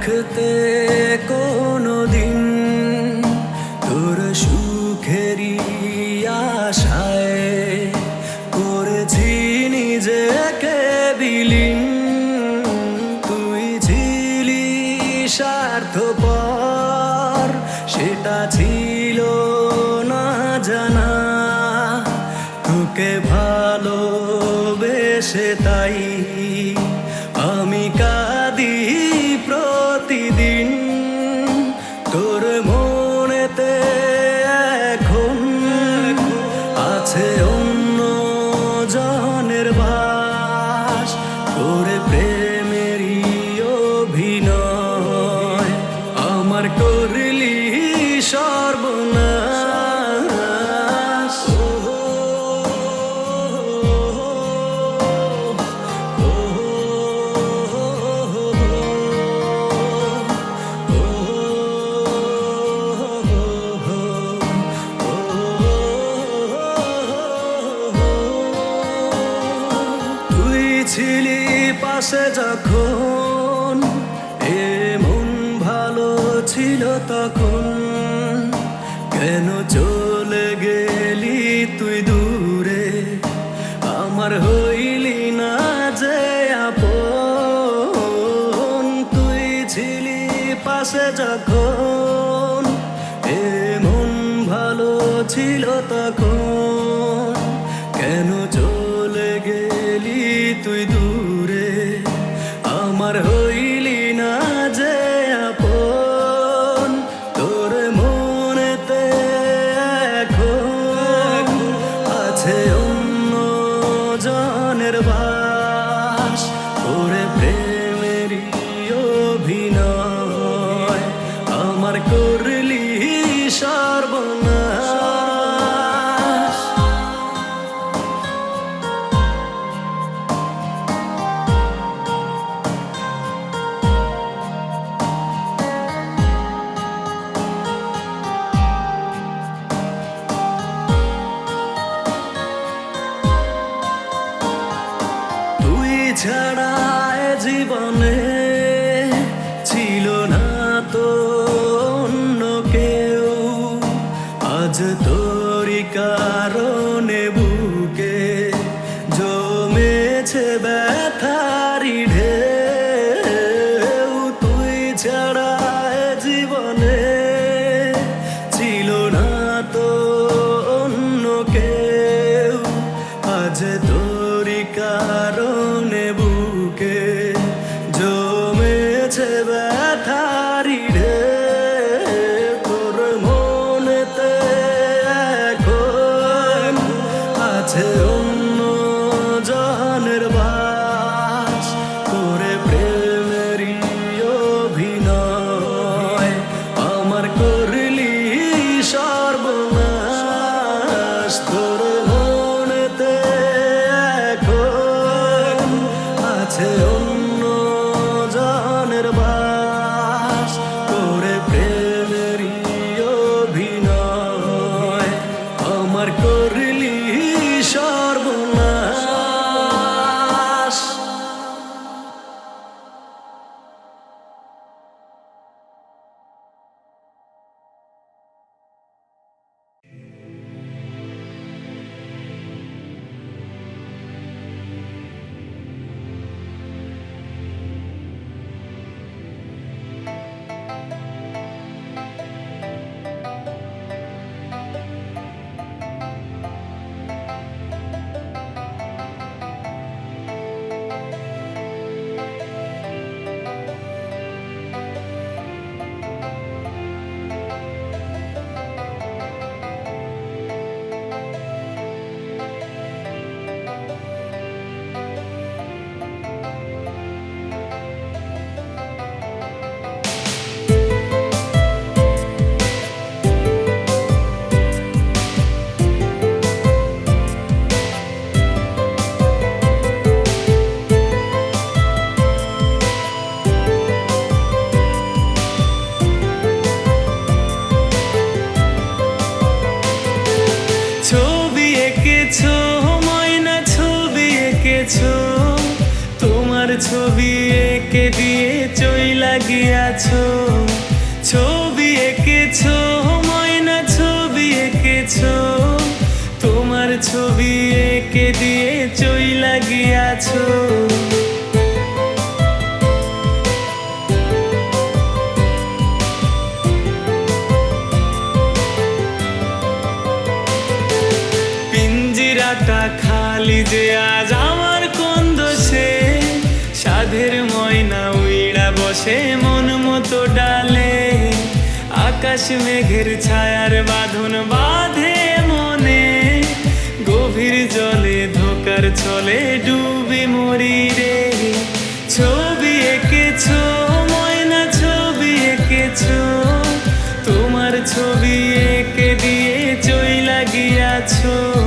মনে রাখতে পাশে যখন এমন ভালো ছিল তখন மாறிடு পিঞ্জিরাটা খালি যে আজ আমার কোন দোষে? সাধের ময়না উইড়া বসে মন মতো ডালে। আকাশ মেঘের ছায়ার বাঁধন বাঁধে মনে। গভীর জলে ধোকার চলে ডুবে মরি রে। ছবি এঁকেছো, ময়না ছবি এঁকেছো। তোমার ছবি এঁকে দিয়ে চইলা গিয়াছো।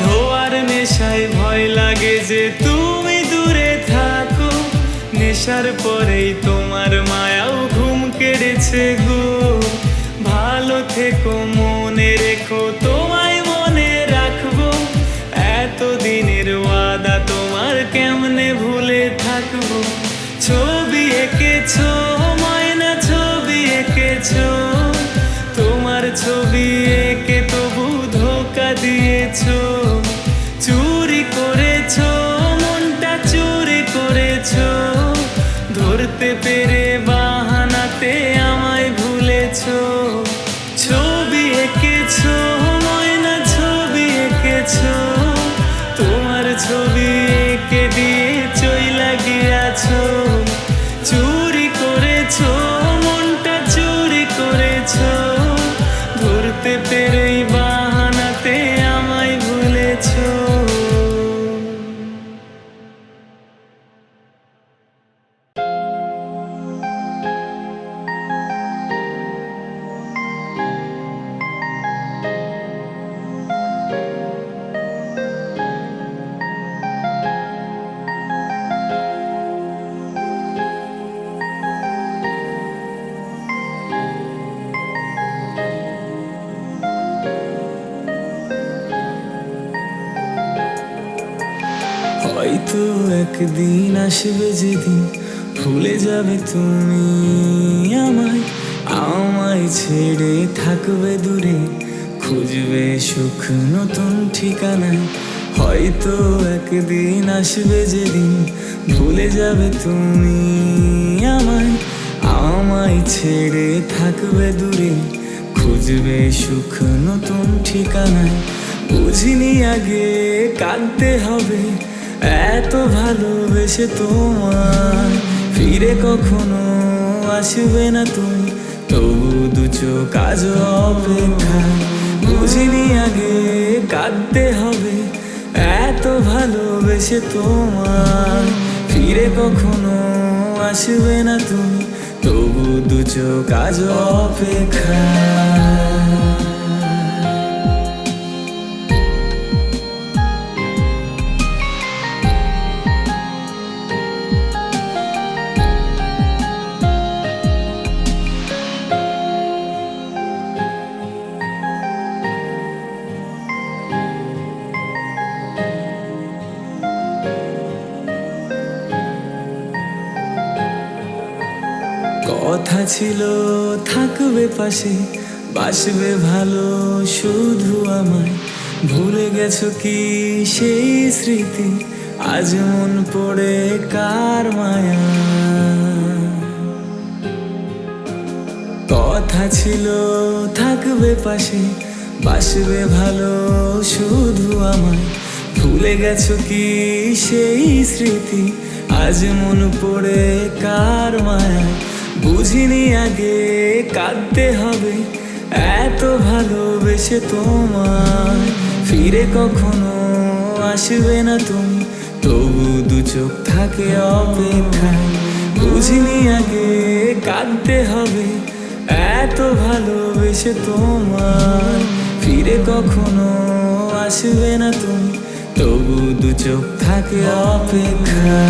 ধোয়ার নেশায় ভয় লাগে যে তুমি দূরে থাকো। নেশার পরেই তোমার একদিন আসবে যেদিন ভুলে যাবে তুমি আমায়। আমায় ছেড়ে থাকবে দূরে, খুঁজবে সুখ নতুন ঠিকানায়। হয়তো একদিন আসবে যেদিন ভুলে যাবে তুমি আমায়। আমায় ছেড়ে থাকবে দূরে, খুঁজবে সুখ নতুন ঠিকানায়। বুঝিনি আগে কাঁদতে হবে এত ভালোবেসে তোমার ফিরে কখনো আসবে না তুমি। তবু দু চোখ আজ অপেক্ষা, বুঝিনি আগে কাঁদতে হবে। এত ভালোবেসে তোমার ফিরে কখনো আসবে না তুমি। তবু দু চোখ আজ অপেক্ষা। ছিল, থাকবে পাশে, বাসবে ভালো শুধু আমায়। ভুলে গেছো কি সেই স্মৃতি? আজ মন পড়ে কার মায়া? কথা ছিল, থাকবে পাশে, বাসবে ভালো শুধু আমায়। ভুলে গেছো কি সেই স্মৃতি? আজ মন পড়ে কার মায়া? বুঝিনি আগে কাঁদতে হবে। এত ভালোবেসে তোমার ফিরে কখনো আসবে না তুমি। তবু দু চোখ থাকে অপেক্ষায়। বুঝিনি আগে কাঁদতে হবে। এত ভালোবেসে তোমার ফিরে কখনো আসবে না তুমি। তবু দু চোখ থাকে অপেক্ষা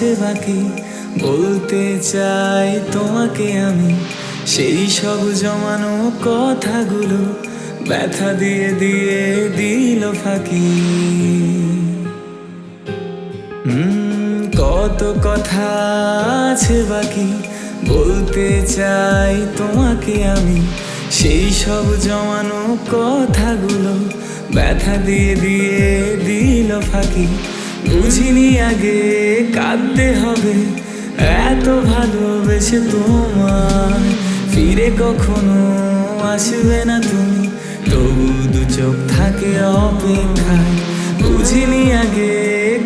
আছে বাকি। বলতে চাই তোমাকে আমি, সেই সব জমানো কথাগুলো ব্যথা দিয়ে দিয়ে দিল ফাঁকি। কত কথা আছে বাকি। বলতে চাই তোমাকে আমি, সেই সব জমানো কথাগুলো ব্যথা দিয়ে দিয়ে দিল ফাঁকি। বুঝিনি আগে কাঁদতে হবে। এত ভালোবেসে তোমার ফিরে কখনো আসবে না তুমি। তবু দু চোখ থাকে অপেক্ষায়। বুঝিনি আগে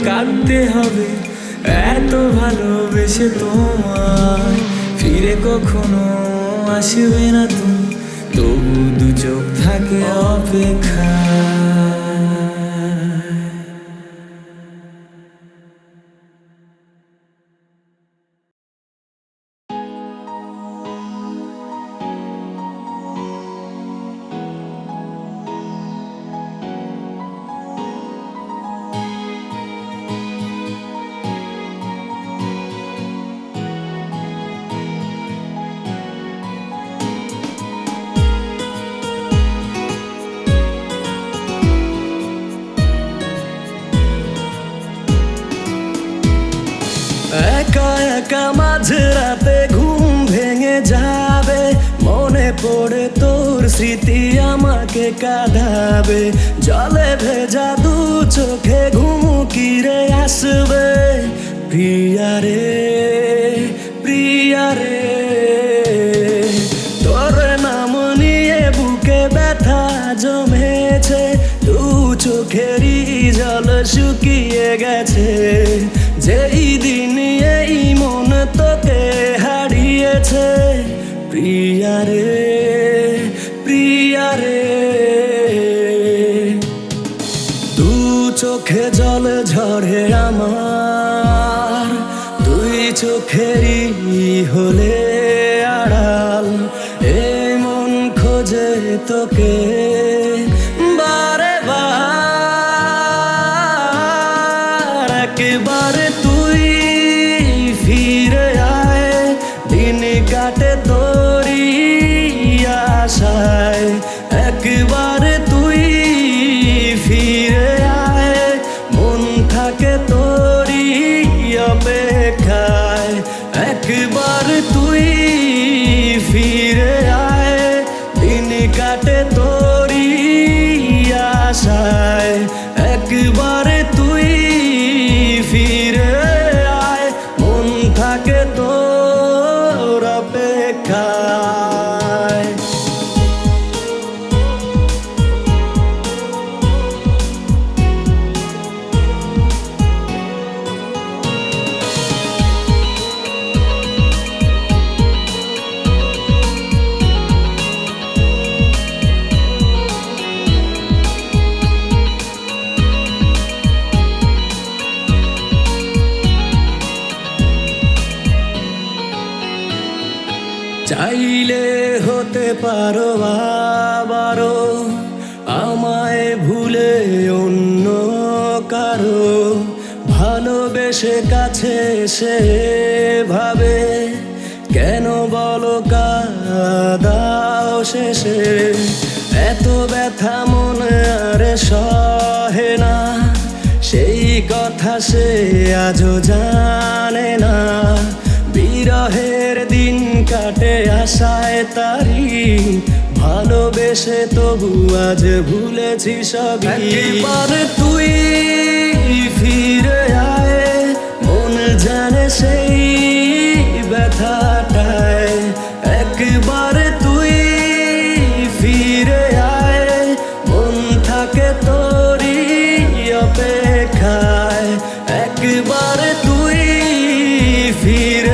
কাঁদতে হবে। এত ভালোবেসে তোমার ফিরে কখনো আসবে না তুমি। তবু দু চোখ থাকে অপেক্ষায়। একা একা মাঝে রাতে ঘুম ভেঙে যাবে। মনে পড়ে তোর স্মৃতি আমাকে কাঁদাবে। জলে ভেজা দু চোখে ঘুমুকিরে আসবে। প্রিয়া রে প্রিয়া রে, তোর নাম নিয়ে বুকে ব্যথা জমেছে। দু চোখেরই জল শুকিয়ে গেছে। যেই দিন এই মন তোকে হারিয়েছে, প্রিয়া রে প্রিয়া রে। দু চোখে জল ঝরে আমার, দুই চোখেরই হলে আড়াল, এ মন খোঁজে তোকে। ভাবে কেন বলো কাদাও শেষে? এত ব্যথা মনে আর সহে না। সেই কথা সে আজও জানে না। বিরহের দিন কাটে আশায় তারি। ভালোবেসে তবু আজ ভুলেছি সবই। তুই ফিরে আয়। জানে সেই ব্যথাটায় একবার তুই ফিরে আয় মন থাকে তোরই অপেক্ষায় একবার তুই ফিরে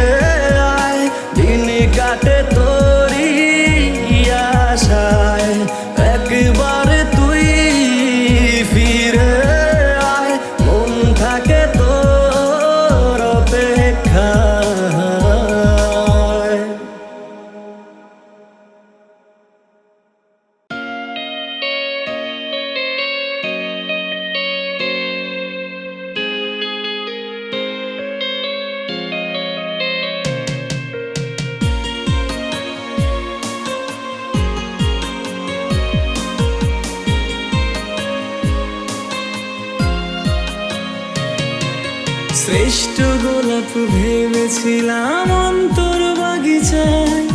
ভেবেছিলাম অন্তর বাগিচায়।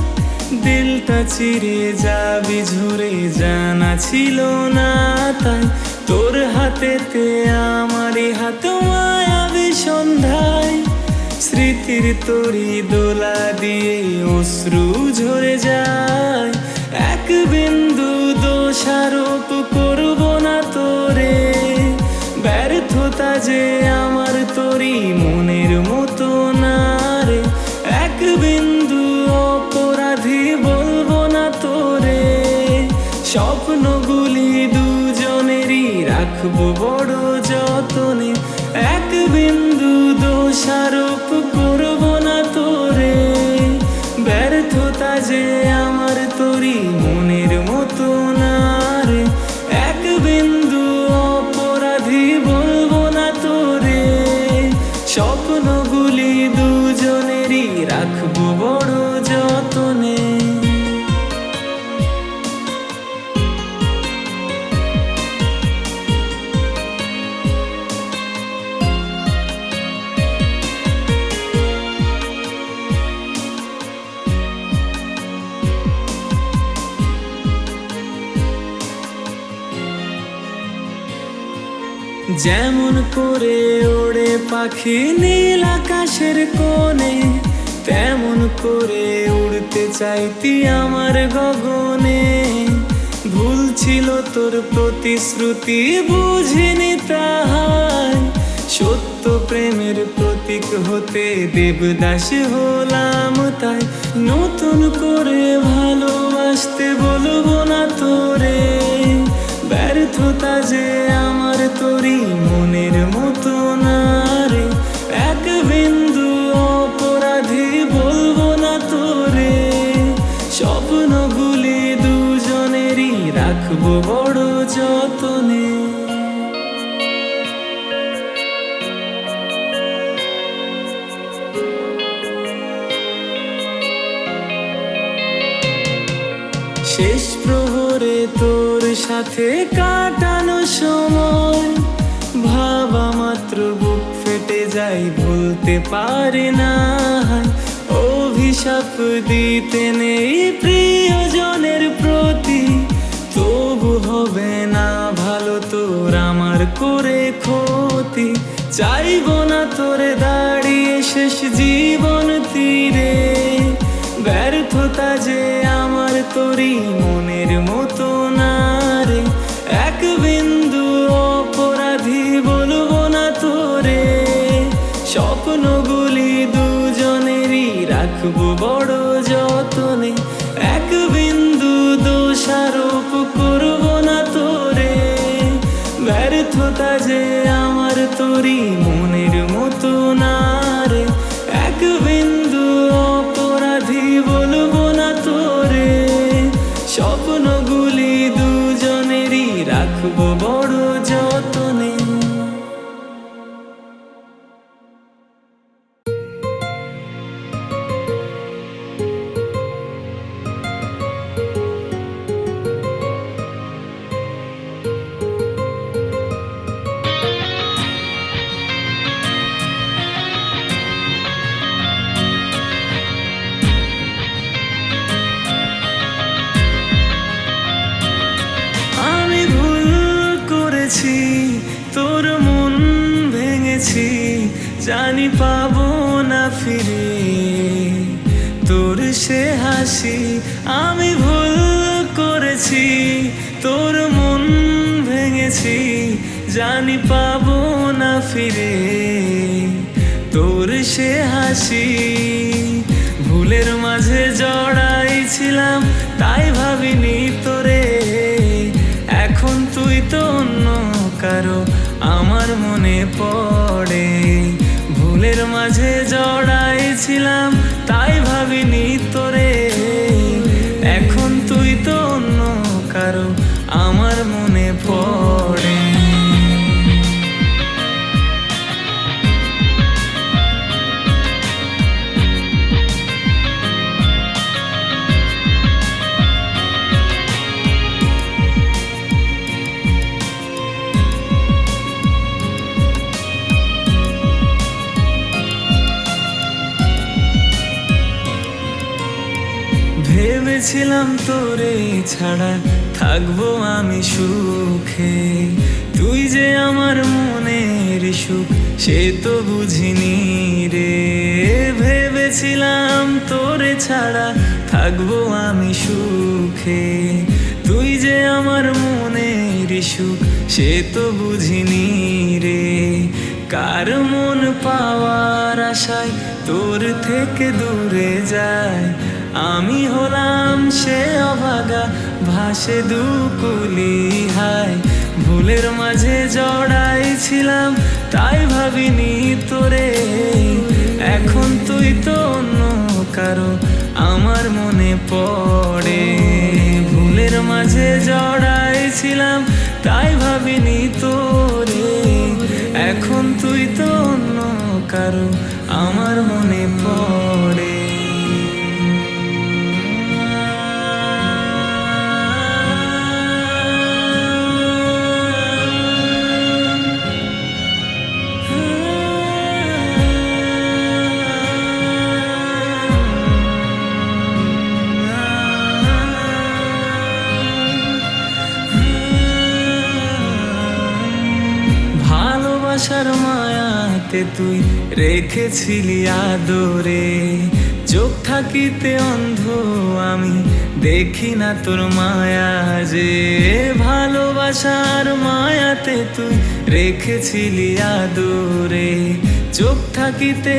দিলটা চিরে যাবি, ঝরে জানা ছিল না তাই। তোর হাতেতে আমারই হাত মায়াবি সন্ধ্যায় স্মৃতির তরি দোলা দিয়ে অশ্রু ঝরে যায়। এক বিন্দু দোষারোপ করব না তোরে। ব্যর্থতা যে আমার তরি মনের মতো বিন্দু অপরাধী বলব না তোরে। স্বপ্নগুলি দুজনেরই রাখব বড় যতনে। এক বিন্দু দোষারোপ করব না তোরে। ব্যর্থতা যে আমার তোরই মনের যেমন করে ওড়ে পাখি নীল আকাশের কোণে, তেমন করে উড়তে চাইতি আমার গগনে। ভুল ছিল তোর প্রতিশ্রুতি, বুঝিনি তাহার সত্য প্রেমের প্রতীক হতে দেবদাস হলাম তাই। নতুন করে ভালোবাসতে বলব না তোরে। ব্যর্থতা যে আমার তরি মনের মতো না রে। এক বিন্দু অপরাধী বলব না তোরে। স্বপ্নগুলি দুজনেরই রাখব বড় যতনে। শেষ প্রহরে সাথে কাটানো সময়। ভাবা মাত্র বুক ফেটে যাই ভুলতে পারে না। অভিশাপ দিতে নেই প্রিয়জনের প্রতি। তবু হবে না ভালো তোর আমার করে ক্ষতি। চাইব না তোরে দাঁড়িয়ে শেষ জীবন তীরে। ব্যর্থতা যে আমার তোরই মনের মতো। রাখব বড় যতনে। এক বিন্দু দোষারোপ করব না তোরে। ব্যর্থতা যে আমার তরি মনের মতো না রে। এক বিন্দু অপরাধী বলব না তোরে। স্বপ্নগুলি দুজনেরই রাখব বড় হাসি আমি ভুল করেছি, তোর মন ভেঙেছি, জানি পাবো না ফিরে। তোর সে হাসি, ভুলের মাঝে জড়াইছিলাম, তাই ভাবিনি তোরে। এখন তুই তো অন্য কারও, আমার মনে পড়ে। ভুলের মাঝে জড়াইছিলাম, তাই ভাবিনি তোরে। ভেবেছিলাম তোরে ছাড়া, থাকব আমি সুখে। তুই যে আমার মনের সুখ, সে তো বুঝিনি রে। ভেবেছিলাম তোরে ছাড়া, থাকব আমি সুখে। তুই যে আমার মনের সুখ, সে তো বুঝিনি রে। কার মন পাওয়ার আশায় তোর থেকে দূরে যায় আমি হলাম সে অভাগা, ভাসে দুকুলি হায়। ভুলের মাঝে জড়াই ছিলাম, তাই ভাবিনি তোরে। এখন তুই তো অন্য কারও, আমার মনে পড়ে। ভুলের মাঝে জড়াই ছিলাম, তাই ভাবিনি তোরে। এখন তুই তো অন্য কারও, আমার মনে পড়ে। তুই রেখেছিলি আদরে। চোখ থাকিতে অন্ধ, আমি দেখি না তোর মায়া যে। ভালোবাসার মায়াতে তুই রেখেছিলি আদরে। চোখ থাকিতে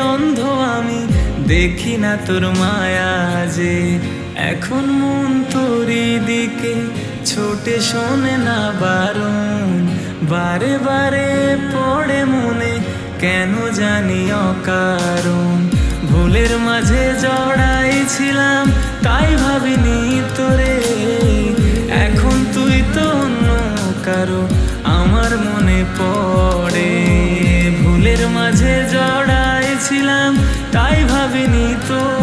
অন্ধ, আমি দেখি না তোর মায়া যে। এখন মন তোরি দিকে, ছোটে শোনে না বারণ। বারে বারে পড়ে মনে কেন জানি অকারণ? ভুলের মাঝে জড়াইছিলাম, তাই ভাবিনি তোরে। এখন তুই তো অন্য কারও, আমার মনে পড়ে। ভুলের মাঝে জড়াইছিলাম, তাই ভাবিনি তোর।